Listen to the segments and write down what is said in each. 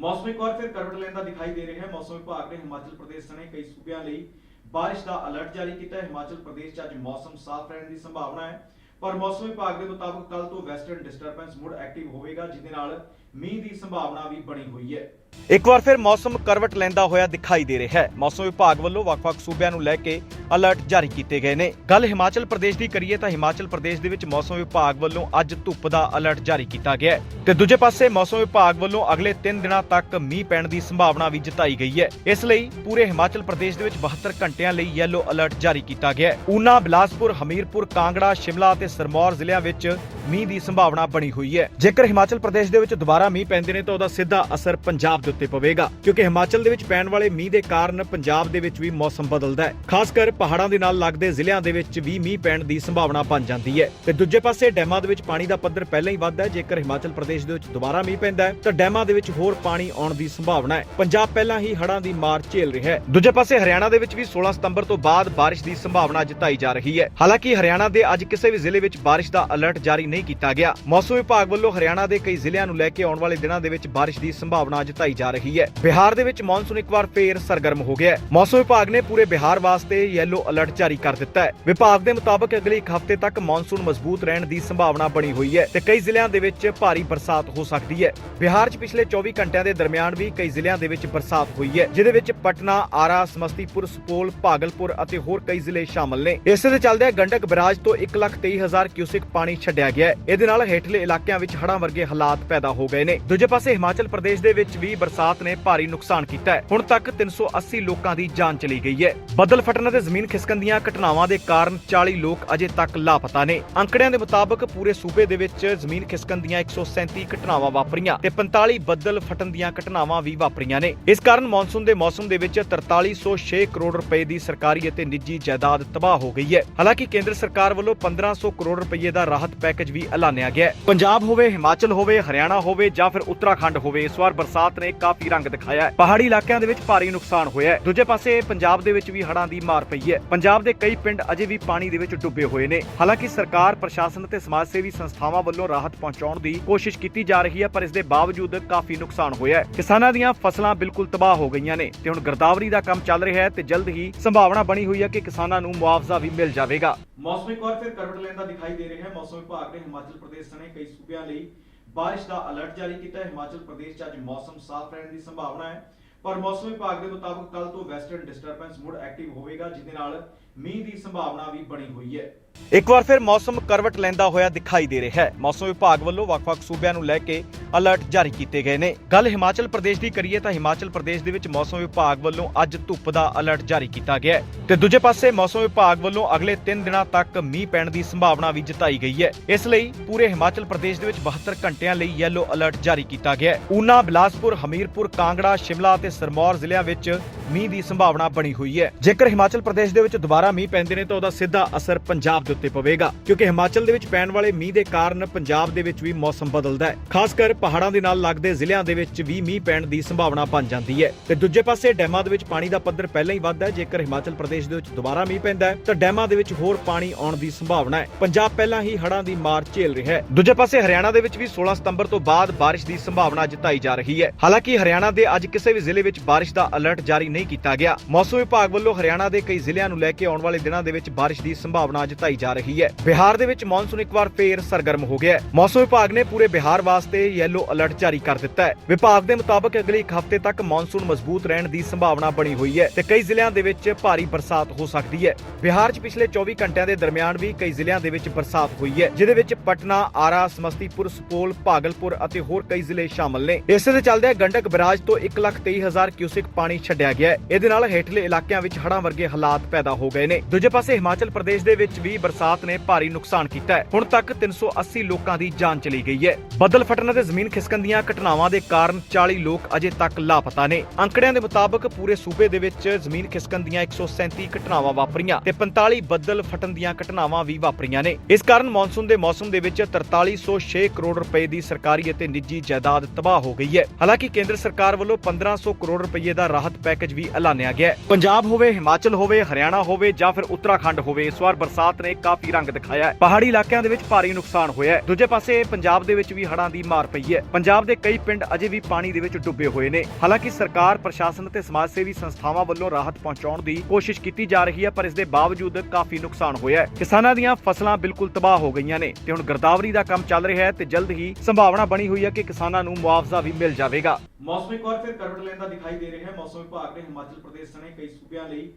ਮੌਸਮ ਇੱਕ ਵਾਰ ਫਿਰ ਕਰਵਟ ਲੈਂਦਾ ਦਿਖਾਈ ਦੇ ਰਿਹਾ ਹੈ। ਮੌਸਮ ਵਿਭਾਗ ਨੇ ਹਿਮਾਚਲ ਪ੍ਰਦੇਸ਼ ਸਣੇ ਕਈ ਸੂਬਿਆਂ ਲਈ ਬਾਰਿਸ਼ ਦਾ ਅਲਰਟ ਜਾਰੀ ਕੀਤਾ ਹੈ। ਹਿਮਾਚਲ ਪ੍ਰਦੇਸ਼ 'ਚ ਅੱਜ ਮੌਸਮ ਸਾਫ਼ ਰਹਿਣ ਦੀ ਸੰਭਾਵਨਾ ਹੈ। ਪਰ ਮੌਸਮ ਵਿਭਾਗ ਦੇ ਮੁਤਾਬਕ ਕੱਲ ਤੋਂ ਵੈਸਟਰਨ ਡਿਸਟਰਬੈਂਸ ਮੁੜ ਐਕਟਿਵ ਹੋਵੇਗਾ ਜਿਹਦੇ ਨਾਲ ਮੀਂਹ ਦੀ ਸੰਭਾਵਨਾ ਵੀ ਬਣੀ ਹੋਈ ਹੈ। ਇੱਕ ਵਾਰ ਫਿਰ ਮੌਸਮ ਕਰਵਟ ਲੈਂਦਾ ਹੋਇਆ ਦਿਖਾਈ ਦੇ ਰਿਹਾ ਹੈ। ਮੌਸਮ ਵਿਭਾਗ ਵੱਲੋਂ ਵੱਖ-ਵੱਖ ਸੂਬਿਆਂ ਨੂੰ ਲੈ ਕੇ ਅਲਰਟ ਜਾਰੀ ਕੀਤੇ ਗਏ ਨੇ। ਗੱਲ ਹਿਮਾਚਲ ਪ੍ਰਦੇਸ਼ ਦੀ ਕਰੀਏ ਤਾਂ ਹਿਮਾਚਲ ਪ੍ਰਦੇਸ਼ ਦੇ ਵਿੱਚ ਮੌਸਮ ਵਿਭਾਗ ਵੱਲੋਂ ਅੱਜ ਧੁੱਪ ਦਾ ਅਲਰਟ ਜਾਰੀ ਕੀਤਾ ਗਿਆ ਹੈ। ਤੇ ਦੂਜੇ ਪਾਸੇ ਮੌਸਮ ਵਿਭਾਗ ਵੱਲੋਂ ਅਗਲੇ 3 ਦਿਨਾਂ ਤੱਕ ਮੀਂਹ ਪੈਣ ਦੀ ਸੰਭਾਵਨਾ ਵੀ ਜਤਾਈ ਗਈ ਹੈ। ਇਸ ਲਈ ਪੂਰੇ ਹਿਮਾਚਲ ਪ੍ਰਦੇਸ਼ ਦੇ ਵਿੱਚ 72 ਘੰਟਿਆਂ ਲਈ ਯੈਲੋ ਅਲਰਟ ਜਾਰੀ ਕੀਤਾ ਗਿਆ ਹੈ। ਊਨਾ, ਬਿਲਾਸਪੁਰ, ਹਮੀਰਪੁਰ, ਕਾਂਗੜਾ, ਸ਼ਿਮਲਾ ਤੇ ਸਰਮੌਰ ਜ਼ਿਲ੍ਹਿਆਂ ਵਿੱਚ ਮੀਂਹ ਦੀ ਸੰਭਾਵਨਾ ਬਣੀ ਹੋਈ ਹੈ। ਜੇਕਰ ਹਿਮਾਚਲ ਪ੍ਰਦੇਸ਼ ਦੇ ਵਿੱਚ ਦੁਬਾਰਾ ਮੀਂਹ ਪੈਂਦੇ ਨੇ ਤਾਂ ਉਹਦਾ ਸਿੱਧਾ ਅਸਰ ਪੰਜਾਬ ਦੇ ਉੱਤੇ ਪਵੇਗਾ, ਕਿਉਂਕਿ ਹਿਮਾਚਲ ਦੇ ਵਿੱਚ ਪੈਣ ਵਾਲੇ ਮੀਂਹ ਦੇ ਕਾਰਨ ਪੰਜਾਬ ਦੇ ਵਿੱਚ ਵੀ ਮੌਸਮ ਬਦਲਦਾ ਹੈ। ਖਾਸ ਕਰ ਪਹਾੜਾਂ ਦੇ ਨਾਲ ਲੱਗਦੇ ਜ਼ਿਲ੍ਹਿਆਂ ਦੇ ਵਿੱਚ ਵੀ ਮੀਂਹ ਪੈਣ ਦੀ ਸੰਭਾਵਨਾ ਬਣ ਜਾਂਦੀ ਹੈ। ਤੇ ਦੂਜੇ ਪਾਸੇ ਡੈਮਾਂ ਦੇ ਵਿੱਚ ਪਾਣੀ ਦਾ ਪੱਧਰ ਪਹਿਲਾਂ ਹੀ ਵੱਧਦਾ ਹੈ, ਜੇਕਰ ਹਿਮਾਚਲ ਪ੍ਰਦੇਸ਼ ਦੇ ਵਿੱਚ ਦੁਬਾਰਾ ਮੀਂਹ ਪੈਂਦਾ ਹੈ, ਤਾਂ ਡੈਮਾਂ ਦੇ ਵਿੱਚ ਹੋਰ ਪਾਣੀ ਆਉਣ ਦੀ ਸੰਭਾਵਨਾ ਹੈ। ਪੰਜਾਬ ਪਹਿਲਾਂ ਹੀ ਹੜ੍ਹਾਂ ਦੀ ਮਾਰ ਝੇਲ ਰਿਹਾ ਹੈ। ਦੂਜੇ ਪਾਸੇ ਹਰਿਆਣਾ ਦੇ ਵਿੱਚ ਵੀ 16 ਸਤੰਬਰ ਤੋਂ ਬਾਅਦ ਬਾਰਿਸ਼ ਦੀ ਸੰਭਾਵਨਾ ਜਤਾਈ ਜਾ ਰਹੀ ਹੈ। ਹਾਲਾਂਕਿ ਹਰਿਆਣਾ ਦੇ ਅੱਜ ਕਿਸੇ ਵੀ ਜ਼ਿਲ੍ਹੇ ਵਿੱਚ ਬਾਰਿਸ਼ ਦਾ ਅਲਰਟ ਜਾਰੀ ਨਹੀਂ ਕੀਤਾ ਗਿਆ। ਮੌਸਮ ਵਿਭਾਗ ਵੱਲੋਂ ਹਰਿਆਣਾ ਦੇ ਕਈ ਜ਼ਿਲ੍ਹਿਆਂ ਨੂੰ ਲੈ ਕੇ ਆਉਣ ਵਾਲੇ ਦਿਨਾਂ ਦੇ ਵਿੱਚ ਬਾਰਿਸ਼ ਦੀ ਸੰਭਾਵਨਾ ਜਤਾਈ ਜਾ ਰਹੀ ਹੈ। ਬਿਹਾਰ ਦੇ ਵਿੱਚ ਮੌਨਸੂਨ ਇੱਕ ਵਾਰ ਫੇਰ ਸਰਗਰਮ ਹੋ ਗਿਆ ਹੈ। ਮੌਸਮ ਵਿਭਾਗ ਨੇ ਪੂਰੇ ਬਿਹਾਰ ਵਾਸਤੇ ਯੈਲੋ ਅਲਰਟ ਜਾਰੀ ਕਰ ਦਿੱਤਾ ਹੈ। ਵਿਭਾਗ ਦੇ ਮੁਤਾਬਕ ਅਗਲੇ ਇੱਕ ਹਫ਼ਤੇ ਤੱਕ ਮੌਨਸੂਨ ਮਜ਼ਬੂਤ ਰਹਿਣ ਦੀ ਸੰਭਾਵਨਾ ਬਣੀ ਹੋਈ ਹੈ ਤੇ ਕਈ ਜ਼ਿਲ੍ਹਿਆਂ ਦੇ ਵਿੱਚ ਭਾਰੀ ਬਰਸਾਤ ਹੋ ਸਕਦੀ ਹੈ। ਬਿਹਾਰ 'ਚ ਪਿਛਲੇ 24 ਘੰਟਿਆਂ ਦੇ ਦਰਮਿਆਨ ਵੀ ਕਈ ਜ਼ਿਲ੍ਹਿਆਂ ਦੇ ਵਿੱਚ ਬਰਸਾਤ ਹੋਈ ਹੈ, ਜਿਹਦੇ ਵਿੱਚ ਪਟਨਾ, ਆਰਾ, ਸਮਸਤੀਪੁਰ, ਸੁਪੋਲ, ਭਾਗਲਪੁਰ ਅਤੇ ਹੋਰ ਕਈ ਜ਼ਿਲ੍ਹੇ ਸ਼ਾਮਲ ਨੇ। ਇਸੇ ਦੇ ਚੱਲਦਿਆਂ ਗੰਡਕ ਬਰਾਜ ਤੋਂ 123000 ਕਿਊਸਿਕ ਪਾਣੀ ਛੱਡਿਆ ਗਿਆ ਹੈ। ਇਹਦੇ ਨਾਲ ਹੇਠਲੇ ਇਲਾਕਿਆਂ ਵਿੱਚ ਹੜ੍ਹਾਂ ਵਰਗੇ ਹਾਲਾਤ ਪੈਦਾ ਹੋ ਗਏ ਨੇ। ਦੂਜੇ ਪਾਸੇ ਹਿਮਾਚਲ ਪ੍ਰਦੇਸ਼ ਦੇ ਵਿੱਚ ਵੀ ਬਰਸਾਤ ਨੇ ਭਾਰੀ ਨੁਕਸਾਨ ਕੀਤਾ ਹੈ। ਹੁਣ ਤੱਕ 380 ਲੋਕਾਂ ਦੀ ਜਾਨ ਚਲੀ ਗਈ ਹੈ। ਬੱਦਲ ਫਟਣ ਅਤੇ ਜ਼ਮੀਨ ਖਿਸਕਣ ਦੀਆਂ ਘਟਨਾਵਾਂ ਦੇ ਕਾਰਨ 40 ਲੋਕ ਅਜੇ ਤੱਕ ਲਾਪਤਾ ਨੇ। ਅੰਕੜਿਆਂ ਦੇ ਮੁਤਾਬਕ ਪੂਰੇ ਸੂਬੇ ਦੇ ਵਿੱਚ ਜ਼ਮੀਨ ਖਿਸਕਣ ਦੀਆਂ 137 ਘਟਨਾਵਾਂ ਵਾਪਰੀਆਂ ਤੇ 45 ਬੱਦਲ ਫਟਣ ਦੀਆਂ ਘਟਨਾਵਾਂ ਵੀ ਵਾਪਰੀਆਂ ਨੇ। ਇਸ ਕਾਰਨ ਮੌਨਸੂਨ ਦੇ ਮੌਸਮ ਦੇ ਵਿੱਚ 4306 ਕਰੋੜ ਰੁਪਏ ਦੀ ਸਰਕਾਰੀ ਅਤੇ ਨਿੱਜੀ ਜਾਇਦਾਦ ਤਬਾਹ ਹੋ ਗਈ ਹੈ। ਹਾਲਾਂਕਿ ਕੇਂਦਰ ਸਰਕਾਰ ਵੱਲੋਂ 1500 ਕਰੋੜ ਰੁਪਏ ਦਾ ਰਾਹਤ ਪੈਕੇਜ ਵੀ ਐਲਾਨਿਆ ਗਿਆ ਹੈ। ਪੰਜਾਬ ਹੋਵੇ, ਹਿਮਾਚਲ ਹੋਵੇ, ਹਰਿਆਣਾ ਹੋਵੇ ਜਾਂ ਫਿਰ ਉੱਤਰਾਖੰਡ ਹੋਵੇ, ਇਸ ਵਾਰ ਬਰਸਾਤ ਨੇ ਕਾਫੀ ਰੰਗ ਦਿਖਾਇਆ ਹੈ। ਪਹਾੜੀ ਇਲਾਕਿਆਂ ਦੇ ਵਿੱਚ ਭਾਰੀ ਨੁਕਸਾਨ ਹੋਇਆ ਹੈ। ਦੂਜੇ ਪਾਸੇ ਪੰਜਾਬ ਦੇ ਵਿੱਚ ਵੀ ਹੜ੍ਹਾਂ ਦੀ ਮਾਰ ਪਈ ਹੈ। ਪੰਜਾਬ ਦੇ ਕਈ ਪਿੰਡ ਅਜੇ ਵੀ ਪਾਣੀ ਦੇ ਵਿੱਚ ਡੁੱਬੇ ਹੋਏ ਨੇ। ਹਾਲਾਂਕਿ ਸਰਕਾਰ, ਪ੍ਰਸ਼ਾਸਨ ਅਤੇ ਸਮਾਜ ਸੇਵੀ ਸੰਸਥਾਵਾਂ ਵੱਲੋਂ ਰਾਹਤ ਪਹੁੰਚਾਉਣ ਦੀ ਕੋਸ਼ਿਸ਼ ਕੀਤੀ ਜਾ ਰਹੀ ਹੈ, ਪਰ ਇਸ ਦੇ ਬਾਵਜੂਦ ਕਾਫੀ ਨੁਕਸਾਨ ਹੋਇਆ ਹੈ। ਕਿਸਾਨਾਂ ਦੀਆਂ ਫਸਲਾਂ ਬਿਲਕੁਲ ਤਬਾਹ ਹੋ ਗਈਆਂ ਨੇ ਤੇ ਹੁਣ ਗਰਦਾਵਰੀ ਦਾ ਕੰਮ ਚੱਲ ਰਿਹਾ ਹੈ ਤੇ ਜਲਦ ਹੀ ਸੰਭਾਵਨਾ ਬਣੀ ਹੋਈ ਹੈ ਕਿ ਕਿਸਾਨਾਂ ਨੂੰ ਮੁਆਵਜ਼ਾ ਵੀ ਮਿਲ ਜਾਵੇਗਾ। ਮੌਸਮ ਇੱਕ ਵਾਰ ਫਿਰ ਕਰਵਟ ਲੈਂਦਾ ਦਿਖਾਈ ਦੇ ਰਿਹਾ ਹੈ। ਮੌਸਮ ਵਿਭਾਗ ਨੇ ਹਿਮਾਚਲ ਪ੍ਰਦੇਸ਼ ਸਣੇ ਕਈ ਸੂਬਿਆਂ ਲਈ ਬਾਰਿਸ਼ ਦਾ ਅਲਰਟ ਜਾਰੀ ਕੀਤਾ ਹੈ। ਹਿਮਾਚਲ ਪ੍ਰਦੇਸ਼ 'ਚ ਅੱਜ ਮੌਸਮ ਸਾਫ਼ ਰਹਿਣ ਦੀ ਸੰਭਾਵਨਾ ਹੈ। ਪਰ ਮੌਸਮ ਵਿਭਾਗ ਦੇ ਮੁਤਾਬਕ ਕੱਲ ਤੋਂ ਵੈਸਟਰਨ ਡਿਸਟਰਬੈਂਸ ਮੁੜ ਐਕਟਿਵ ਹੋਵੇਗਾ ਜਿਹਦੇ ਨਾਲ ਮੀਂਹ ਦੀ ਸੰਭਾਵਨਾ ਵੀ ਬਣੀ ਹੋਈ ਹੈ। ਇੱਕ ਵਾਰ ਫਿਰ ਮੌਸਮ ਕਰਵਟ ਲੈਂਦਾ ਹੋਇਆ ਦਿਖਾਈ ਦੇ ਰਿਹਾ ਹੈ। ਮੌਸਮ ਵਿਭਾਗ ਵੱਲੋਂ ਵੱਖ-ਵੱਖ ਸੂਬਿਆਂ ਨੂੰ ਲੈ ਕੇ ਅਲਰਟ ਜਾਰੀ ਕੀਤੇ ਗਏ ਨੇ। ਗੱਲ ਹਿਮਾਚਲ ਪ੍ਰਦੇਸ਼ ਦੀ ਕਰੀਏ ਤਾਂ ਹਿਮਾਚਲ ਪ੍ਰਦੇਸ਼ ਦੇ ਵਿੱਚ ਮੌਸਮ ਵਿਭਾਗ ਵੱਲੋਂ ਅੱਜ ਧੁੱਪ ਦਾ ਅਲਰਟ ਜਾਰੀ ਕੀਤਾ ਗਿਆ ਹੈ। ਤੇ ਦੂਜੇ ਪਾਸੇ ਮੌਸਮ ਵਿਭਾਗ ਵੱਲੋਂ ਅਗਲੇ 3 ਦਿਨਾਂ ਤੱਕ ਮੀਂਹ ਪੈਣ ਦੀ ਸੰਭਾਵਨਾ ਵੀ ਜਤਾਈ ਗਈ ਹੈ। ਇਸ ਲਈ ਪੂਰੇ ਹਿਮਾਚਲ ਪ੍ਰਦੇਸ਼ ਦੇ ਵਿੱਚ 72 ਘੰਟਿਆਂ ਲਈ ਯੈਲੋ ਅਲਰਟ ਜਾਰੀ ਕੀਤਾ ਗਿਆ ਹੈ। ਊਨਾ, ਬਿਲਾਸਪੁਰ, ਹਮੀਰਪੁਰ, ਕਾਂਗੜਾ, ਸ਼ਿਮਲਾ ਤੇ ਸਰਮੌਰ ਜ਼ਿਲ੍ਹਿਆਂ ਵਿੱਚ ਮੀਂਹ ਦੀ ਸੰਭਾਵਨਾ ਬਣੀ ਹੋਈ ਹੈ। ਜੇਕਰ ਹਿਮਾਚਲ ਪ੍ਰਦੇਸ਼ ਦੇ ਵਿੱਚ ਦੁਬਾਰਾ ਮੀਂਹ ਪੈਂਦੇ ਨੇ ਤਾਂ ਉਹਦਾ ਸਿੱਧਾ ਅਸਰ ਪੰਜਾਬ ਦੇ ਉੱਤੇ ਪਵੇਗਾ, ਕਿਉਂਕਿ ਹਿਮਾਚਲ ਦੇ ਵਿੱਚ ਪੈਣ ਵਾਲੇ ਮੀਂਹ ਦੇ ਕਾਰਨ ਪੰਜਾਬ ਦੇ ਵਿੱਚ ਵੀ ਮੌਸਮ ਬਦਲਦਾ ਹੈ। ਖਾਸ ਕਰ ਪਹਾੜਾਂ ਦੇ ਨਾਲ ਲੱਗਦੇ ਜ਼ਿਲ੍ਹਿਆਂ ਦੇ ਵਿੱਚ ਵੀ ਮੀਂਹ ਪੈਣ ਦੀ ਸੰਭਾਵਨਾ ਬਣ ਜਾਂਦੀ ਹੈ। ਤੇ ਦੂਜੇ ਪਾਸੇ ਡੈਮਾਂ ਦੇ ਵਿੱਚ ਪਾਣੀ ਦਾ ਪੱਧਰ ਪਹਿਲਾਂ ਹੀ ਵੱਧਦਾ ਹੈ, ਜੇਕਰ ਹਿਮਾਚਲ ਪ੍ਰਦੇਸ਼ ਦੇ ਵਿੱਚ ਦੁਬਾਰਾ ਮੀਂਹ ਪੈਂਦਾ ਹੈ, ਤਾਂ ਡੈਮਾਂ ਦੇ ਵਿੱਚ ਹੋਰ ਪਾਣੀ ਆਉਣ ਦੀ ਸੰਭਾਵਨਾ ਹੈ। ਪੰਜਾਬ ਪਹਿਲਾਂ ਹੀ ਹੜ੍ਹਾਂ ਦੀ ਮਾਰ ਝੇਲ ਰਿਹਾ ਹੈ। ਦੂਜੇ ਪਾਸੇ ਹਰਿਆਣਾ ਦੇ ਵਿੱਚ ਵੀ 16 ਸਤੰਬਰ ਤੋਂ ਬਾਅਦ ਬਾਰਿਸ਼ ਦੀ ਸੰਭਾਵਨਾ ਜਤਾਈ ਜਾ ਰਹੀ ਹੈ। ਹਾਲਾਂਕਿ ਹਰਿਆਣਾ ਦੇ ਅੱਜ ਕਿਸੇ ਵੀ ਜ਼ਿਲ੍ਹੇ ਵਿੱਚ ਬਾਰਿਸ਼ ਦਾ ਅਲਰਟ ਜਾਰੀ ਨਹੀਂ ਕੀਤਾ ਗਿਆ। ਮੌਸਮ ਵਿਭਾਗ ਵੱਲੋਂ ਹਰਿਆਣਾ ਦੇ ਕਈ ਜ਼ਿਲ੍ਹਿਆਂ ਨੂੰ ਲੈ ਕੇ ਆਉਣ ਵਾਲੇ ਦਿਨਾਂ ਦੇ ਵਿੱਚ ਬਾਰਿਸ਼ ਦੀ ਸੰਭਾਵਨਾ ਜਤਾਈ ਜਾ ਰਹੀ ਹੈ। ਬਿਹਾਰ ਦੇ ਵਿੱਚ ਮੌਨਸੂਨ ਇੱਕ ਵਾਰ ਫੇਰ ਸਰਗਰਮ ਹੋ ਗਿਆ ਹੈ। ਮੌਸਮ ਵਿਭਾਗ ਨੇ ਪੂਰੇ ਬਿਹਾਰ ਵਾਸਤੇ ਯੈਲੋ ਅਲਰਟ ਜਾਰੀ ਕਰ ਦਿੱਤਾ ਹੈ। ਵਿਭਾਗ ਦੇ ਮੁਤਾਬਕ ਅਗਲੇ ਇੱਕ ਹਫ਼ਤੇ ਤੱਕ ਮੌਨਸੂਨ ਮਜ਼ਬੂਤ ਰਹਿਣ ਦੀ ਸੰਭਾਵਨਾ ਬਣੀ ਹੋਈ ਹੈ ਤੇ ਕਈ ਜ਼ਿਲ੍ਹਿਆਂ ਦੇ ਵਿੱਚ ਭਾਰੀ ਬਰਸਾਤ ਹੋ ਸਕਦੀ ਹੈ। ਬਿਹਾਰ 'ਚ ਪਿਛਲੇ 24 ਘੰਟਿਆਂ ਦੇ ਦਰਮਿਆਨ ਵੀ ਕਈ ਜ਼ਿਲ੍ਹਿਆਂ ਦੇ ਵਿੱਚ ਬਰਸਾਤ ਹੋਈ ਹੈ, ਜਿਹਦੇ ਵਿੱਚ ਪਟਨਾ, ਆਰਾ, ਸਮਸਤੀਪੁਰ, ਸੁਪੋਲ, ਭਾਗਲਪੁਰ ਅਤੇ ਹੋਰ ਕਈ ਜ਼ਿਲ੍ਹੇ ਸ਼ਾਮਲ ਨੇ। ਇਸੇ ਦੇ ਚੱਲਦਿਆਂ ਗੰਡਕ ਬਰਾਜ ਤੋਂ 123000 ਕਿਊਸਿਕ ਪਾਣੀ ਛੱਡਿਆ ਗਿਆ ਹੈ। ਇਹਦੇ ਨਾਲ ਹੇਠਲੇ ਇਲਾਕਿਆਂ ਵਿੱਚ ਹੜ੍ਹਾਂ ਵਰਗੇ ਹਾਲਾਤ ਪੈਦਾ ਹੋ ਗਏ ਨੇ। ਦੂਜੇ ਪਾਸੇ ਹਿਮਾਚਲ ਪ੍ਰਦੇਸ਼ ਦੇ ਵਿੱਚ ਵੀ ਬਰਸਾਤ ਨੇ ਭਾਰੀ ਨੁਕਸਾਨ ਕੀਤਾ ਹੈ। ਹੁਣ ਤੱਕ 380 ਲੋਕਾਂ ਦੀ ਜਾਨ ਚਲੀ ਗਈ ਹੈ। ਬੱਦਲ ਫਟਣ ਅਤੇ ਜ਼ਮੀਨ ਖਿਸਕਣ ਦੀਆਂ ਘਟਨਾਵਾਂ ਦੇ ਕਾਰਨ 40 ਲੋਕ ਅਜੇ ਤੱਕ ਲਾਪਤਾ ਨੇ। ਅੰਕੜਿਆਂ ਦੇ ਮੁਤਾਬਕ ਪੂਰੇ ਸੂਬੇ ਦੇ ਵਿੱਚ ਜ਼ਮੀਨ ਖਿਸਕਣ ਦੀਆਂ 137 ਘਟਨਾਵਾਂ ਵਾਪਰੀਆਂ ਤੇ 45 ਬੱਦਲ ਫਟਣ ਦੀਆਂ ਘਟਨਾਵਾਂ ਵੀ ਵਾਪਰੀਆਂ ਨੇ। ਇਸ ਕਾਰਨ ਮੌਨਸੂਨ ਦੇ ਮੌਸਮ ਦੇ ਵਿੱਚ 4306 ਕਰੋੜ ਰੁਪਏ ਦੀ ਸਰਕਾਰੀ ਅਤੇ ਨਿੱਜੀ ਜਾਇਦਾਦ ਤਬਾਹ ਹੋ ਗਈ ਹੈ। ਹਾਲਾਂਕਿ ਕੇਂਦਰ ਸਰਕਾਰ ਵੱਲੋਂ 1500 ਕਰੋੜ ਰੁਪਏ ਦਾ ਰਾਹਤ ਪੈਕੇਜ ਵੀ ਐਲਾਨਿਆ ਗਿਆ ਹੈ। ਪੰਜਾਬ ਹੋਵੇ, ਹਿਮਾਚਲ ਹੋਵੇ, ਹਰਿਆਣਾ ਹੋਵੇ ਜਾਂ ਫਿਰ ਉੱਤਰਾਖੰਡ ਹੋਵੇ, ਇਸ ਵਾਰ ਬਰਸਾਤ ਨੇ ਕਾਫੀ ਰੰਗ ਦਿਖਾਇਆ ਹੈ। ਪਹਾੜੀ ਇਲਾਕਿਆਂ ਦੇ ਵਿੱਚ ਭਾਰੀ ਨੁਕਸਾਨ ਹੋਇਆ ਹੈ। ਦੂਜੇ ਪਾਸੇ ਪੰਜਾਬ ਦੇ ਵਿੱਚ ਵੀ ਹੜ੍ਹਾਂ ਦੀ ਮਾਰ ਪਈ ਹੈ। ਪੰਜਾਬ ਦੇ ਕਈ ਪਿੰਡ ਅਜੇ ਵੀ ਪਾਣੀ ਦੇ ਵਿੱਚ ਡੁੱਬੇ ਹੋਏ ਨੇ। ਹਾਲਾਂਕਿ ਸਰਕਾਰ, ਪ੍ਰਸ਼ਾਸਨ ਅਤੇ ਸਮਾਜ ਸੇਵੀ ਸੰਸਥਾਵਾਂ ਵੱਲੋਂ ਰਾਹਤ ਪਹੁੰਚਾਉਣ ਦੀ ਕੋਸ਼ਿਸ਼ ਕੀਤੀ ਜਾ ਰਹੀ ਹੈ, ਪਰ ਇਸ ਦੇ ਬਾਵਜੂਦ ਕਾਫੀ ਨੁਕਸਾਨ ਹੋਇਆ ਹੈ। ਕਿਸਾਨਾਂ ਦੀਆਂ ਫਸਲਾਂ ਬਿਲਕੁਲ ਤਬਾਹ ਹੋ ਗਈਆਂ ਨੇ ਤੇ ਹੁਣ ਗਰਦਾਵਰੀ ਦਾ ਕੰਮ ਚੱਲ ਰਿਹਾ ਹੈ ਤੇ ਜਲਦ ਹੀ ਸੰਭਾਵਨਾ ਬਣੀ ਹੋਈ ਹੈ ਕਿ ਕਿਸਾਨਾਂ ਨੂੰ ਮੁਆਵਜ਼ਾ ਵੀ ਮਿਲ ਜਾਵੇਗਾ। ਮੌਸਮੀ ਇੱਕ ਵਾਰ ਫਿਰ ਕਰਵਟ ਲੈਂਦਾ ਦਿਖਾਈ ਦੇ ਰਿਹਾ ਹੈ। ਮੌਸਮ ਵਿਭਾਗ ਨੇ ਹਿਮਾਚਲ ਪ੍ਰਦੇਸ਼ ਸਣੇ ਕਈ ਸੂਬਿਆਂ ਲਈ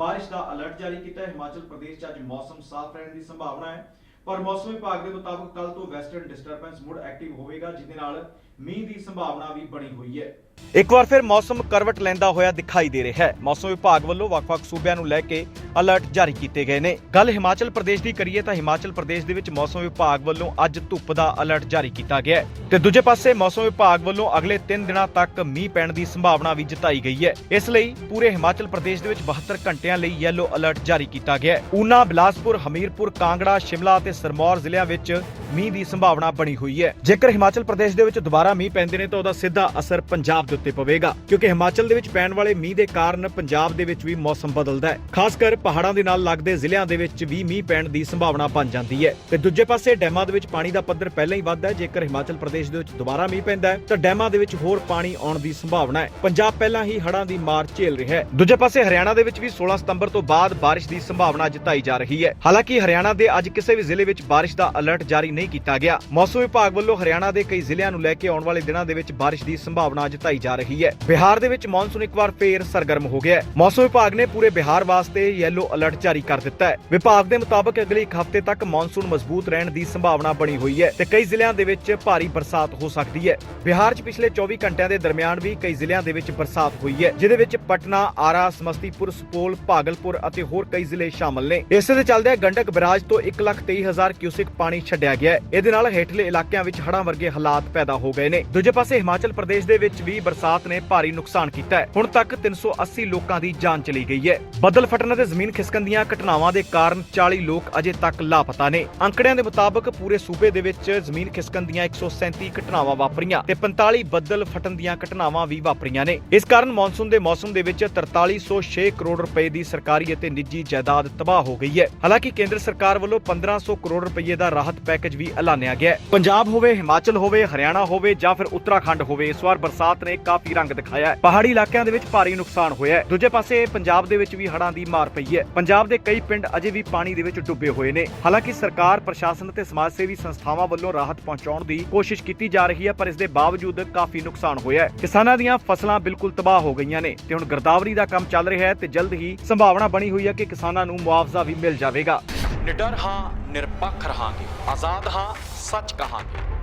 ਬਾਰਿਸ਼ ਦਾ ਅਲਰਟ ਜਾਰੀ ਕੀਤਾ ਹੈ। ਹਿਮਾਚਲ ਪ੍ਰਦੇਸ਼ 'ਚ ਅੱਜ ਮੌਸਮ ਸਾਫ਼ ਰਹਿਣ ਦੀ ਸੰਭਾਵਨਾ ਹੈ। ਪਰ ਮੌਸਮ ਵਿਭਾਗ ਦੇ ਮੁਤਾਬਕ ਕੱਲ ਤੋਂ ਵੈਸਟਰਨ ਡਿਸਟਰਬੈਂਸ ਮੁੜ ਐਕਟਿਵ ਹੋਵੇਗਾ, ਜਿਹਦੇ ਨਾਲ ਮੀਂਹ ਦੀ ਸੰਭਾਵਨਾ ਵੀ ਬਣੀ ਹੋਈ ਹੈ। ਇੱਕ ਵਾਰ ਫਿਰ ਮੌਸਮ ਕਰਵਟ ਲੈਂਦਾ ਹੋਇਆ ਦਿਖਾਈ ਦੇ ਰਿਹਾ ਹੈ। ਮੌਸਮ ਵਿਭਾਗ ਵੱਲੋਂ ਵੱਖ-ਵੱਖ ਸੂਬਿਆਂ ਨੂੰ ਲੈ ਕੇ ਅਲਰਟ ਜਾਰੀ ਕੀਤੇ ਗਏ ਨੇ। ਗੱਲ ਹਿਮਾਚਲ ਪ੍ਰਦੇਸ਼ ਦੀ ਕਰੀਏ ਤਾਂ ਹਿਮਾਚਲ ਪ੍ਰਦੇਸ਼ ਦੇ ਵਿੱਚ ਮੌਸਮ ਵਿਭਾਗ ਵੱਲੋਂ ਅੱਜ ਧੁੱਪ ਦਾ ਅਲਰਟ ਜਾਰੀ ਕੀਤਾ ਗਿਆ ਹੈ। ਤੇ ਦੂਜੇ ਪਾਸੇ ਮੌਸਮ ਵਿਭਾਗ ਵੱਲੋਂ ਅਗਲੇ 3 ਦਿਨਾਂ ਤੱਕ ਮੀਂਹ ਪੈਣ ਦੀ ਸੰਭਾਵਨਾ ਵੀ ਜਤਾਈ ਗਈ ਹੈ। ਇਸ ਲਈ ਪੂਰੇ ਹਿਮਾਚਲ ਪ੍ਰਦੇਸ਼ ਦੇ ਵਿੱਚ 72 ਘੰਟਿਆਂ ਲਈ ਯੈਲੋ ਅਲਰਟ ਜਾਰੀ ਕੀਤਾ ਗਿਆ ਹੈ। ਊਨਾ, ਬਿਲਾਸਪੁਰ, ਹਮੀਰਪੁਰ, ਕਾਂਗੜਾ, ਸ਼ਿਮਲਾ ਅਤੇ ਸਰਮੌਰ ਜ਼ਿਲ੍ਹਿਆਂ ਵਿੱਚ ਮੀਂਹ ਦੀ ਸੰਭਾਵਨਾ ਬਣੀ ਹੋਈ ਹੈ। ਜੇਕਰ ਹਿਮਾਚਲ ਪ੍ਰਦੇਸ਼ ਦੇ ਵਿੱਚ ਦੁਬਾਰਾ ਮੀਂਹ ਪੈਂਦੇ ਨੇ ਤਾਂ ਉਹਦਾ ਸਿੱਧਾ ਅਸਰ ਪੰਜਾਬ ਦੇ ਉੱਤੇ ਪਵੇਗਾ, ਕਿਉਂਕਿ ਹਿਮਾਚਲ ਦੇ ਵਿੱਚ ਪੈਣ ਵਾਲੇ ਮੀਂਹ ਦੇ ਕਾਰਨ ਪੰਜਾਬ ਦੇ ਵਿੱਚ ਵੀ ਮੌਸਮ ਬਦਲਦਾ ਹੈ। ਖਾਸ ਕਰ ਪਹਾੜਾਂ ਦੇ ਨਾਲ ਲੱਗਦੇ ਜ਼ਿਲ੍ਹਿਆਂ ਦੇ ਵਿੱਚ ਵੀ ਮੀਂਹ ਪੈਣ ਦੀ ਸੰਭਾਵਨਾ ਬਣ ਜਾਂਦੀ ਹੈ। ਤੇ ਦੂਜੇ ਪਾਸੇ ਡੈਮਾਂ ਦੇ ਵਿੱਚ ਪਾਣੀ ਦਾ ਪੱਧਰ ਪਹਿਲਾਂ ਹੀ ਵੱਧਦਾ ਹੈ, ਜੇਕਰ ਹਿਮਾਚਲ ਪ੍ਰਦੇਸ਼ ਦੇ ਵਿੱਚ ਦੁਬਾਰਾ ਮੀਂਹ ਪੈਂਦਾ ਹੈ, ਤਾਂ ਡੈਮਾਂ ਦੇ ਵਿੱਚ ਹੋਰ ਪਾਣੀ ਆਉਣ ਦੀ ਸੰਭਾਵਨਾ ਹੈ। ਪੰਜਾਬ ਪਹਿਲਾਂ ਹੀ ਹੜ੍ਹਾਂ ਦੀ ਮਾਰ ਝੇਲ ਰਿਹਾ ਹੈ। ਦੂਜੇ ਪਾਸੇ ਹਰਿਆਣਾ ਦੇ ਵਿੱਚ ਵੀ 16 ਸਤੰਬਰ ਤੋਂ ਬਾਅਦ ਬਾਰਿਸ਼ ਦੀ ਸੰਭਾਵਨਾ ਜਤਾਈ ਜਾ ਰਹੀ ਹੈ। ਹਾਲਾਂਕਿ ਹਰਿਆਣਾ ਦੇ ਅੱਜ ਕਿਸੇ ਵੀ ਜ਼ਿਲ੍ਹੇ ਵਿੱਚ ਬਾਰਿਸ਼ ਦਾ ਅਲਰਟ ਜਾਰੀ ਨਹੀਂ ਕੀਤਾ ਗਿਆ। ਮੌਸਮ ਵਿਭਾਗ ਵੱਲੋਂ ਹਰਿਆਣਾ ਦੇ ਕਈ ਜ਼ਿਲ੍ਹਿਆਂ ਨੂੰ ਲੈ ਕੇ ਆਉਣ ਵਾਲੇ ਦਿਨਾਂ ਦੇ ਵਿੱਚ ਬਾਰਿਸ਼ ਦੀ ਸੰਭਾਵਨਾ ਜਤਾਈ ਜਾ ਰਹੀ ਹੈ। ਬਿਹਾਰ ਦੇ ਵਿੱਚ ਮੌਨਸੂਨ ਇੱਕ ਵਾਰ ਫੇਰ ਸਰਗਰਮ ਹੋ ਗਿਆ ਹੈ। ਮੌਸਮ ਵਿਭਾਗ ਨੇ ਪੂਰੇ ਬਿਹਾਰ ਵਾਸਤੇ ਯੈਲੋ ਅਲਰਟ ਜਾਰੀ ਕਰ ਦਿੱਤਾ ਹੈ। ਵਿਭਾਗ ਦੇ ਮੁਤਾਬਕ ਅਗਲੇ ਇੱਕ ਹਫ਼ਤੇ ਤੱਕ ਮੌਨਸੂਨ ਮਜ਼ਬੂਤ ਰਹਿਣ ਦੀ ਸੰਭਾਵਨਾ ਬਣੀ ਹੋਈ ਹੈ ਤੇ ਕਈ ਜ਼ਿਲ੍ਹਿਆਂ ਦੇ ਵਿੱਚ ਭਾਰੀ ਬਰਸਾਤ ਹੋ ਸਕਦੀ ਹੈ। ਬਿਹਾਰ 'ਚ ਪਿਛਲੇ 24 ਘੰਟਿਆਂ ਦੇ ਦਰਮਿਆਨ ਵੀ ਕਈ ਜ਼ਿਲ੍ਹਿਆਂ ਦੇ ਵਿੱਚ ਬਰਸਾਤ ਹੋਈ ਹੈ, ਜਿਹਦੇ ਵਿੱਚ ਪਟਨਾ, ਆਰਾ, ਸਮਸਤੀਪੁਰ, ਸੁਪੋਲ, ਭਾਗਲਪੁਰ ਅਤੇ ਹੋਰ ਕਈ ਜ਼ਿਲ੍ਹੇ ਸ਼ਾਮਲ ਨੇ। ਇਸੇ ਦੇ ਚੱਲਦੇ ਗੰਡਕ ਬਰਾਜ ਤੋਂ 123000 ਕਿਊਸਿਕ ਪਾਣੀ ਛੱਡਿਆ ਗਿਆ ਹੈ। ਇਹਦੇ ਨਾਲ ਹੇਠਲੇ ਇਲਾਕਿਆਂ ਵਿੱਚ ਹੜ੍ਹਾਂ ਵਰਗੇ ਹਾਲਾਤ ਪੈਦਾ ਹੋ ਗਏ। ਨੇ। ਦੂਜੇ ਪਾਸੇ ਹਿਮਾਚਲ ਪ੍ਰਦੇਸ਼ ਦੇ ਵਿੱਚ ਵੀ ਬਰਸਾਤ ਨੇ ਭਾਰੀ ਨੁਕਸਾਨ ਕੀਤਾ ਹੈ। ਹੁਣ ਤੱਕ 380 ਲੋਕਾਂ ਦੀ ਜਾਨ ਚਲੀ ਗਈ ਹੈ। ਬੱਦਲ ਫਟਣ ਅਤੇ ਜ਼ਮੀਨ ਖਿਸਕਣ ਦੀਆਂ ਘਟਨਾਵਾਂ ਦੇ ਕਾਰਨ 40 ਲੋਕ ਅਜੇ ਤੱਕ ਲਾਪਤਾ ਨੇ। ਅੰਕੜਿਆਂ ਦੇ ਮੁਤਾਬਕ ਪੂਰੇ ਸੂਬੇ ਦੇ ਵਿੱਚ ਜ਼ਮੀਨ ਖਿਸਕਣ ਦੀਆਂ 137 ਘਟਨਾਵਾਂ ਵਾਪਰੀਆਂ ਤੇ 45 ਬੱਦਲ ਫਟਣ ਦੀਆਂ ਘਟਨਾਵਾਂ ਵੀ ਵਾਪਰੀਆਂ ਨੇ। ਇਸ ਕਾਰਨ ਮੌਨਸੂਨ ਦੇ ਮੌਸਮ ਦੇ ਵਿੱਚ 4306 ਕਰੋੜ ਰੁਪਏ ਦੀ ਸਰਕਾਰੀ ਅਤੇ ਨਿੱਜੀ ਜਾਇਦਾਦ ਤਬਾਹ ਹੋ ਗਈ ਹੈ। ਹਾਲਾਂਕਿ ਕੇਂਦਰ ਸਰਕਾਰ ਵੱਲੋਂ 1500 ਕਰੋੜ ਰੁਪਏ ਦਾ ਰਾਹਤ ਪੈਕੇਜ ਵੀ ਐਲਾਨਿਆ ਗਿਆ ਹੈ। ਪੰਜਾਬ ਹੋਵੇ, ਹਿਮਾਚਲ ਹੋਵੇ, ਹਰਿਆਣਾ ਹੋਵੇ ਹੋਵੇ ਜਾਂ ਫਿਰ ਉੱਤਰਾਖੰਡ ਹੋਵੇ, ਇਸ ਵਾਰ ਬਰਸਾਤ ਨੇ ਕਾਫੀ ਰੰਗ ਦਿਖਾਇਆ ਹੈ। ਪਹਾੜੀ ਇਲਾਕਿਆਂ ਦੇ ਵਿੱਚ ਭਾਰੀ ਨੁਕਸਾਨ ਹੋਇਆ ਹੈ। ਦੂਜੇ ਪਾਸੇ ਪੰਜਾਬ ਦੇ ਵਿੱਚ ਵੀ ਹੜ੍ਹਾਂ ਦੀ ਮਾਰ ਪਈ ਹੈ। ਪੰਜਾਬ ਦੇ ਕਈ ਪਿੰਡ ਅਜੇ ਵੀ ਪਾਣੀ ਦੇ ਵਿੱਚ ਡੁੱਬੇ ਹੋਏ ਨੇ। ਹਾਲਾਂਕਿ ਸਰਕਾਰ, ਪ੍ਰਸ਼ਾਸਨ ਅਤੇ ਸਮਾਜ ਸੇਵੀ ਸੰਸਥਾਵਾਂ ਵੱਲੋਂ ਰਾਹਤ ਪਹੁੰਚਾਉਣ ਦੀ ਕੋਸ਼ਿਸ਼ ਕੀਤੀ ਜਾ ਰਹੀ ਹੈ, ਪਰ ਇਸ ਦੇ ਬਾਵਜੂਦ ਕਾਫੀ ਨੁਕਸਾਨ ਹੋਇਆ ਹੈ। ਕਿਸਾਨਾਂ ਦੀਆਂ ਫਸਲਾਂ ਬਿਲਕੁਲ ਤਬਾਹ ਹੋ ਗਈਆਂ ਨੇ ਤੇ ਹੁਣ ਗਰਦਾਵਰੀ ਦਾ ਕੰਮ ਚੱਲ ਰਿਹਾ ਹੈ ਤੇ ਜਲਦ ਹੀ ਸੰਭਾਵਨਾ ਬਣੀ ਹੋਈ ਹੈ ਕਿ ਕਿਸਾਨਾਂ ਨੂੰ ਮੁਆਵਜ਼ਾ ਵੀ ਮਿਲ ਜਾਵੇਗਾ। ਨਿਡਰ ਹਾਂ, ਨਿਰਪੱਖ ਰਹਾਂਗੇ। ਆਜ਼ਾਦ ਹਾਂ, ਸੱਚ ਕਹਾਂਗੇ।